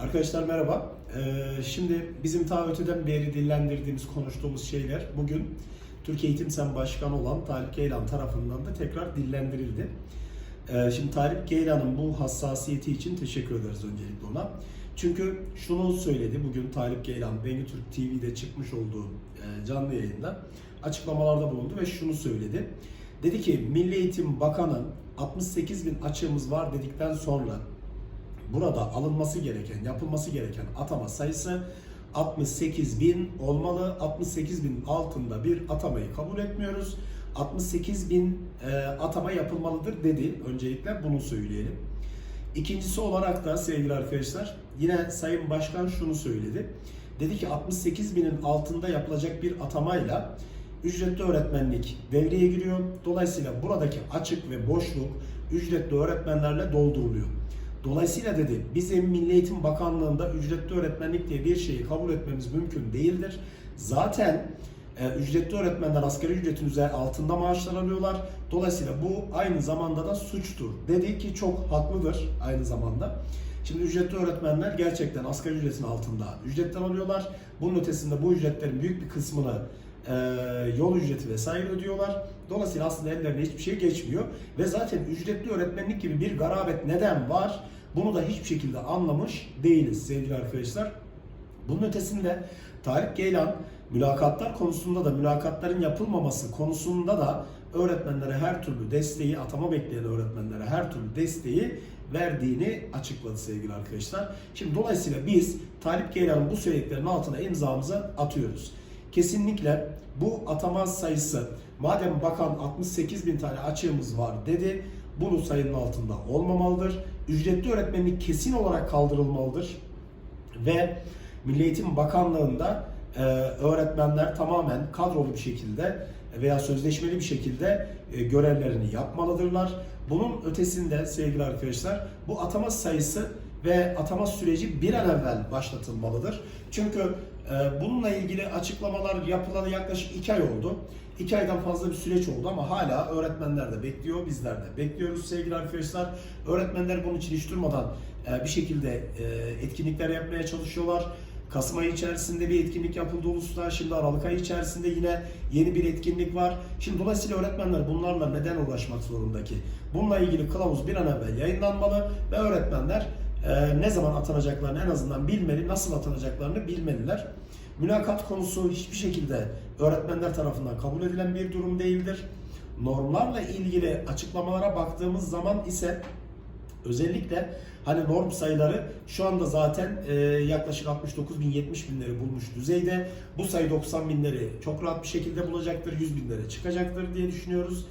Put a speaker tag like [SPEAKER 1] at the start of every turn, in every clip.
[SPEAKER 1] Arkadaşlar merhaba. Ee, şimdi bizim ta öteden beri dillendirdiğimiz, konuştuğumuz şeyler bugün Türkiye Eğitim Sen Başkanı olan Talip Geylan tarafından da tekrar dillendirildi. Ee, şimdi Talip Geylan'ın bu hassasiyeti için teşekkür ederiz öncelikle ona. Çünkü şunu söyledi bugün Talip Geylan, Bengü Türk TV'de çıkmış olduğu e, canlı yayında açıklamalarda bulundu ve şunu söyledi. Dedi ki Milli Eğitim Bakanı 68 bin açığımız var dedikten sonra burada alınması gereken, yapılması gereken atama sayısı 68 bin olmalı. 68 bin altında bir atamayı kabul etmiyoruz. 68 bin e, atama yapılmalıdır dedi. Öncelikle bunu söyleyelim. İkincisi olarak da sevgili arkadaşlar yine Sayın Başkan şunu söyledi. Dedi ki 68 binin altında yapılacak bir atamayla ücretli öğretmenlik devreye giriyor. Dolayısıyla buradaki açık ve boşluk ücretli öğretmenlerle dolduruluyor. Dolayısıyla dedi bizim Milli Eğitim Bakanlığı'nda ücretli öğretmenlik diye bir şeyi kabul etmemiz mümkün değildir. Zaten e, ücretli öğretmenler asgari ücretin üzeri altında maaşlar alıyorlar. Dolayısıyla bu aynı zamanda da suçtur. Dedi ki çok haklıdır aynı zamanda. Şimdi ücretli öğretmenler gerçekten asgari ücretin altında ücretten alıyorlar. Bunun ötesinde bu ücretlerin büyük bir kısmını e, yol ücreti vesaire ödüyorlar. Dolayısıyla aslında ellerine hiçbir şey geçmiyor. Ve zaten ücretli öğretmenlik gibi bir garabet neden var? Bunu da hiçbir şekilde anlamış değiliz sevgili arkadaşlar. Bunun ötesinde Tarık Geylan mülakatlar konusunda da mülakatların yapılmaması konusunda da öğretmenlere her türlü desteği, atama bekleyen öğretmenlere her türlü desteği verdiğini açıkladı sevgili arkadaşlar. Şimdi dolayısıyla biz Talip Geylan'ın bu söylediklerinin altına imzamızı atıyoruz. Kesinlikle bu atama sayısı madem bakan 68 bin tane açığımız var dedi bunu sayının altında olmamalıdır. Ücretli öğretmenlik kesin olarak kaldırılmalıdır ve Milli Eğitim Bakanlığı'nda e, öğretmenler tamamen kadrolu bir şekilde veya sözleşmeli bir şekilde e, görevlerini yapmalıdırlar. Bunun ötesinde sevgili arkadaşlar bu atama sayısı ve atama süreci bir an evvel başlatılmalıdır. Çünkü e, bununla ilgili açıklamalar yapılalı yaklaşık iki ay oldu. İki aydan fazla bir süreç oldu ama hala öğretmenler de bekliyor, bizler de bekliyoruz sevgili arkadaşlar. Öğretmenler bunun için hiç durmadan e, bir şekilde e, etkinlikler yapmaya çalışıyorlar. Kasım ayı içerisinde bir etkinlik yapıldı Ulus'ta. Şimdi Aralık ayı içerisinde yine yeni bir etkinlik var. Şimdi dolayısıyla öğretmenler bunlarla neden uğraşmak zorunda ki? Bununla ilgili kılavuz bir an evvel yayınlanmalı ve öğretmenler e, ne zaman atanacaklarını en azından bilmeli, nasıl atanacaklarını bilmeliler. Mülakat konusu hiçbir şekilde öğretmenler tarafından kabul edilen bir durum değildir. Normlarla ilgili açıklamalara baktığımız zaman ise Özellikle hani norm sayıları şu anda zaten e, yaklaşık 69 bin 70 binleri bulmuş düzeyde. Bu sayı 90 binleri çok rahat bir şekilde bulacaktır. 100 binlere çıkacaktır diye düşünüyoruz.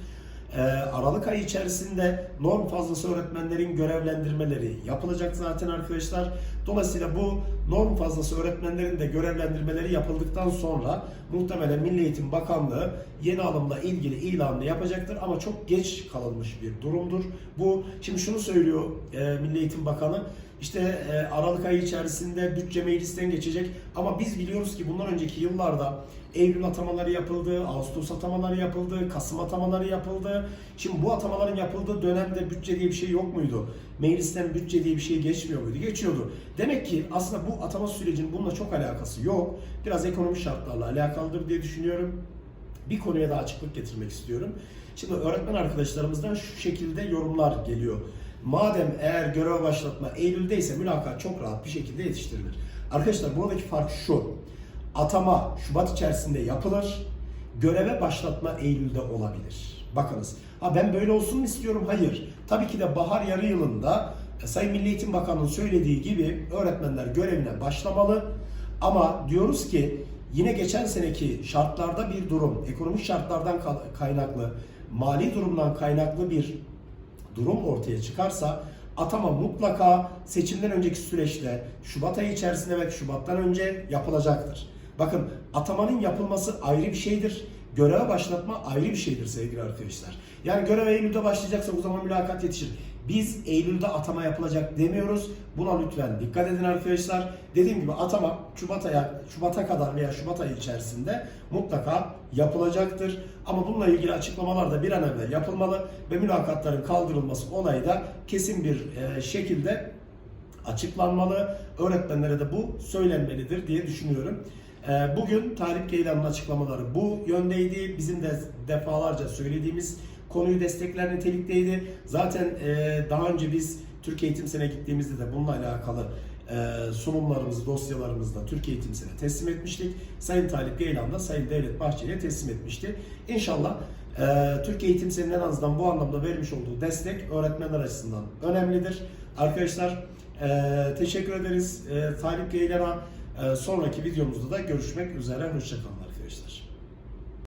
[SPEAKER 1] E, Aralık ayı içerisinde norm fazlası öğretmenlerin görevlendirmeleri yapılacak zaten arkadaşlar. Dolayısıyla bu norm fazlası öğretmenlerin de görevlendirmeleri yapıldıktan sonra muhtemelen Milli Eğitim Bakanlığı yeni alımla ilgili ilanını yapacaktır ama çok geç kalınmış bir durumdur. Bu şimdi şunu söylüyor e, Milli Eğitim Bakanı işte e, Aralık ayı içerisinde bütçe meclisten geçecek ama biz biliyoruz ki bundan önceki yıllarda Eylül atamaları yapıldı, Ağustos atamaları yapıldı, Kasım atamaları yapıldı. Şimdi bu atamaların yapıldığı dönemde bütçe diye bir şey yok muydu? Meclisten bütçe diye bir şey geçmiyor muydu? Geçiyordu. Demek ki aslında bu atama sürecinin bununla çok alakası yok. Biraz ekonomi şartlarla alakalıdır diye düşünüyorum. Bir konuya daha açıklık getirmek istiyorum. Şimdi öğretmen arkadaşlarımızdan şu şekilde yorumlar geliyor. Madem eğer görev başlatma Eylül'de ise mülakat çok rahat bir şekilde yetiştirilir. Arkadaşlar buradaki fark şu. Atama Şubat içerisinde yapılır. Göreve başlatma Eylül'de olabilir. Bakınız. Ha ben böyle olsun mu istiyorum? Hayır. Tabii ki de bahar yarı yılında e, Sayın Milli Eğitim Bakanı'nın söylediği gibi öğretmenler görevine başlamalı. Ama diyoruz ki yine geçen seneki şartlarda bir durum, ekonomik şartlardan kaynaklı, mali durumdan kaynaklı bir durum ortaya çıkarsa atama mutlaka seçimden önceki süreçte Şubat ayı içerisinde ve Şubat'tan önce yapılacaktır. Bakın atamanın yapılması ayrı bir şeydir. Göreve başlatma ayrı bir şeydir sevgili arkadaşlar. Yani görev Eylül'de başlayacaksa o zaman mülakat yetişir. Biz Eylül'de atama yapılacak demiyoruz. Buna lütfen dikkat edin arkadaşlar. Dediğim gibi atama Şubat aya Şubat'a kadar veya Şubat ayı içerisinde mutlaka yapılacaktır. Ama bununla ilgili açıklamalar da bir an evvel yapılmalı ve mülakatların kaldırılması olayı da kesin bir e, şekilde açıklanmalı. Öğretmenlere de bu söylenmelidir diye düşünüyorum. Ee, Bugün Talip Geylan'ın açıklamaları bu yöndeydi. Bizim de defalarca söylediğimiz konuyu destekler nitelikteydi. Zaten e, daha önce biz Türkiye Eğitim Sen'e gittiğimizde de bununla alakalı e, sunumlarımızı, dosyalarımızı da Türkiye Eğitim Sen'e teslim etmiştik. Sayın Talip Geylan da Sayın Devlet Bahçeli'ye teslim etmişti. İnşallah e, Türkiye Eğitim Sen'in en azından bu anlamda vermiş olduğu destek öğretmenler açısından önemlidir. Arkadaşlar e, teşekkür ederiz. E, Talip Geylan'a e, sonraki videomuzda da görüşmek üzere. Hoşçakalın.